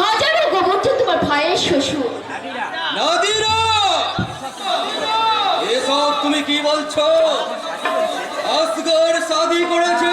হাজারো গোবর্ধন তোমার ভাইয়ের শ্বশুর। এসব তুমি কি বলছো? আসগর শাদি করেছে।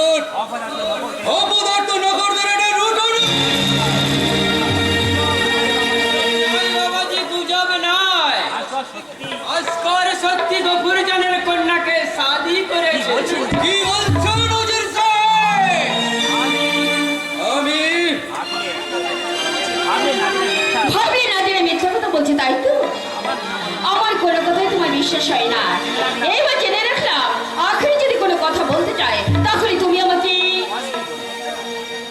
好快点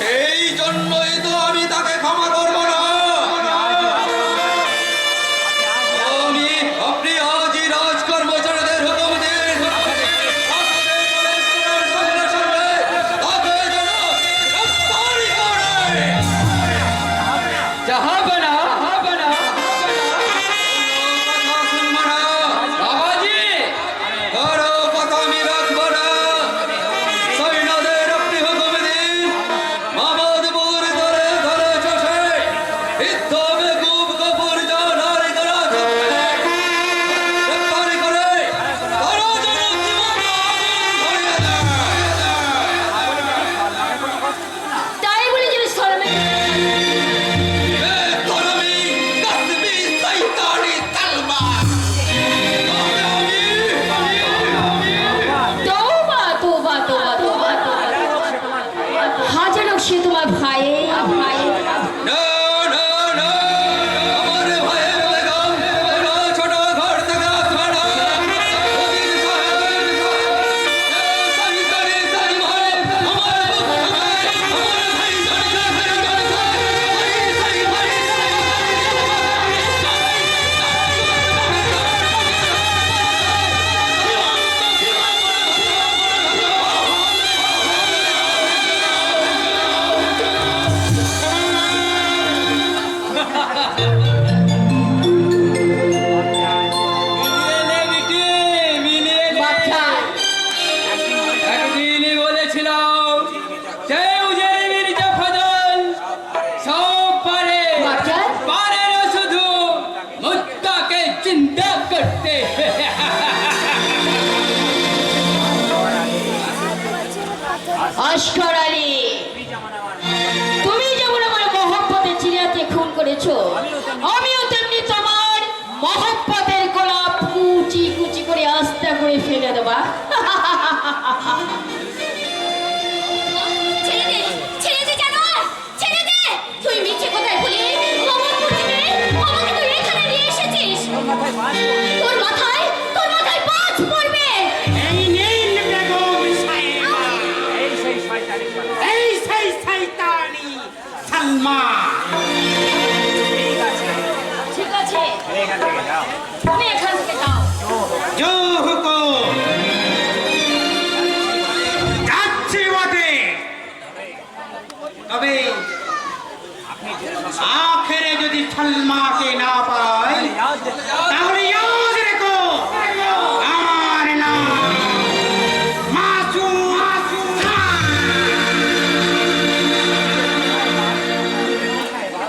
Shit! 训练的吧。মাকে না পাই তাহলে ইয়াদ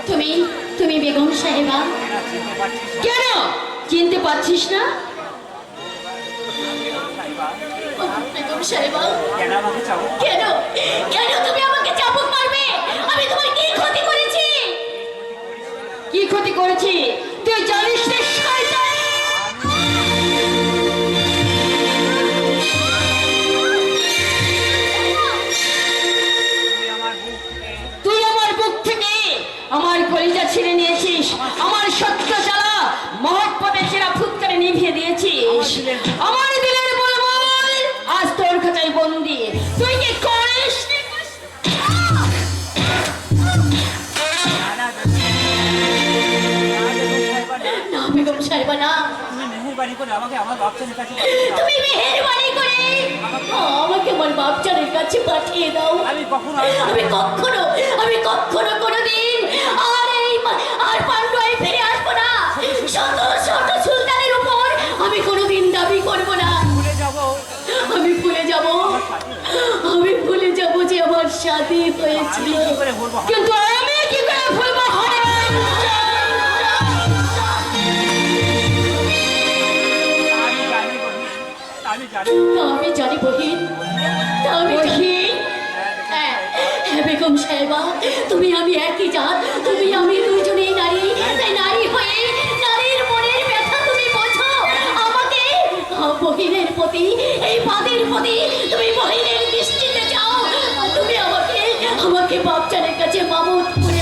তুমি তুমি বেগম সাহেবা? কেন? চিনতে পারছিস না? পারব না তুমি মেহেরবানি করে আমাকে আমার বাপচারের হ্যাঁ, কাছে পাঠিয়ে দাও। আমি কখনো আমি কখনো কোনোদিন আর এই আর পান্ডুয়ায় ফিরে আসব না। শত শত সুলতানের উপর আমি কোনোদিন দাবি করব না। ভুলে আমি ভুলে যাব। আমি ভুলে যাব যে আমার সাথী হয়েছিল। কিন্তু আমি কি তুমি আমি একই জাত, তুমি আমি দুজনেই নারী। তাই নারী হয়ে নারীর মনের ব্যথা তুমি বোঝো। আমাকে বহিনের প্রতি, এই বাদের প্রতি তুমি বহিনের দৃষ্টিতে যাও তুমি আমাকে আমাকে বাপচারের কাছে মামুদ করে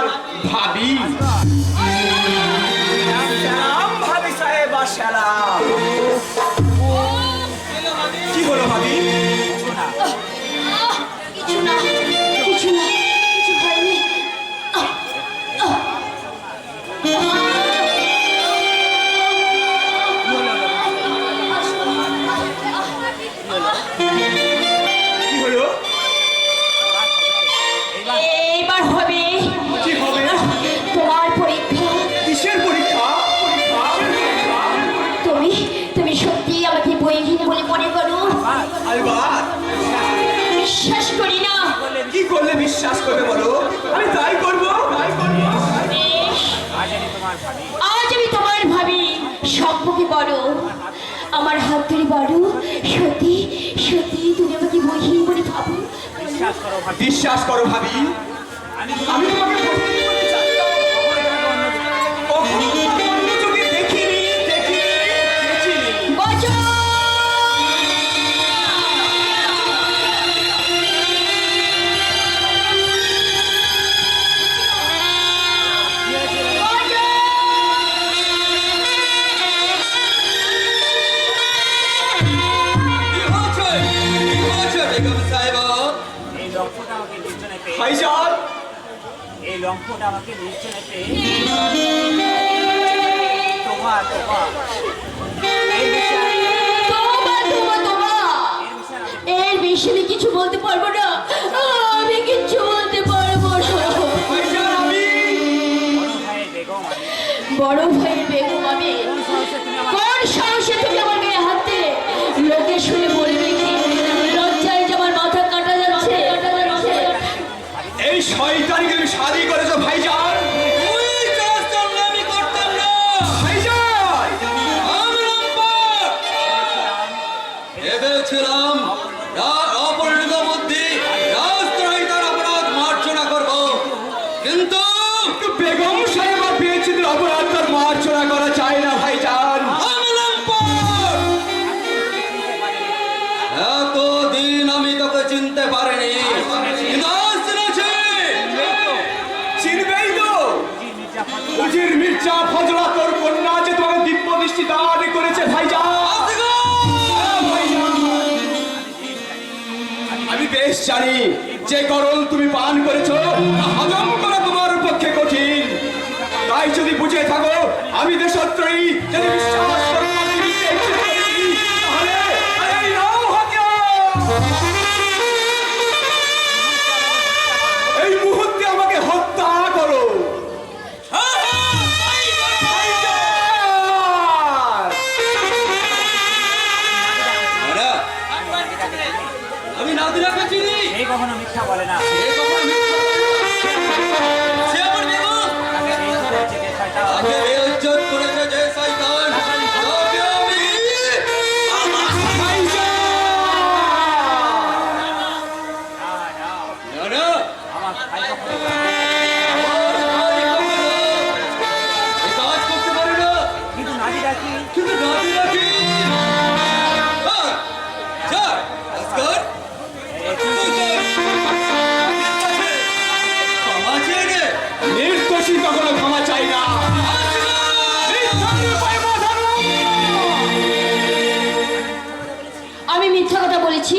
বিশ্বাস করি না। কি করলে বিশ্বাস করবে বলো? আমি আজ আমি তোমার ভাবি সম্মুখে বড়। আমার হাত ধরে বড়। সত্যি সত্যি তুমি আমাকে বহি বলে ভাবো? বিশ্বাস করো ভাবি। আমি তোমাকে Islam. Ya Rabbul জানি, যে গরল তুমি পান করেছ হজম করা তোমার পক্ষে কঠিন। তাই যদি বুঝে থাকো, আমি দেশত্রয়ী, যদি বিশ্বাস করো আমি কখনো ক্ষমা চাই না। আমি মিথ্যা কথা বলেছি।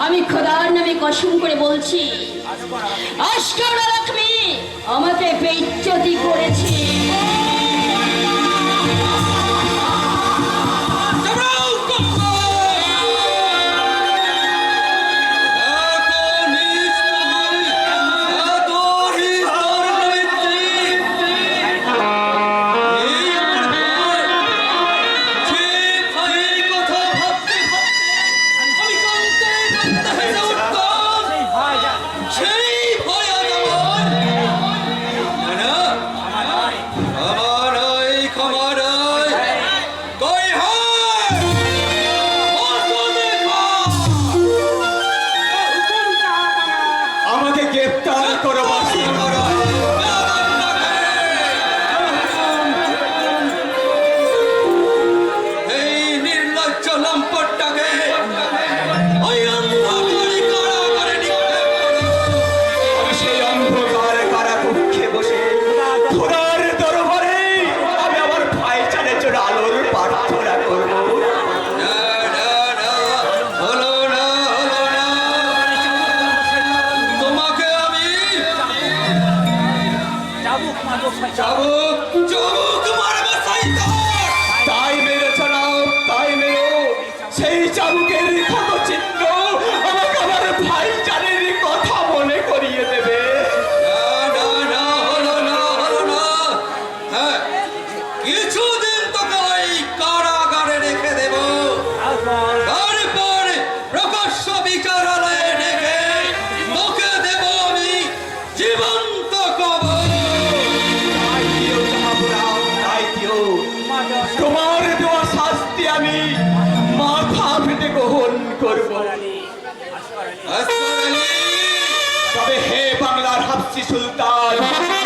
আমি খোদার নামে কসম করে বলছি অষ্টলক্ষ্মী আমাকে বেজ্জতি করেছে সেই চাবুকের ক্ষত চিহ্ন তবে হে বাংলার হাফসি সুলতান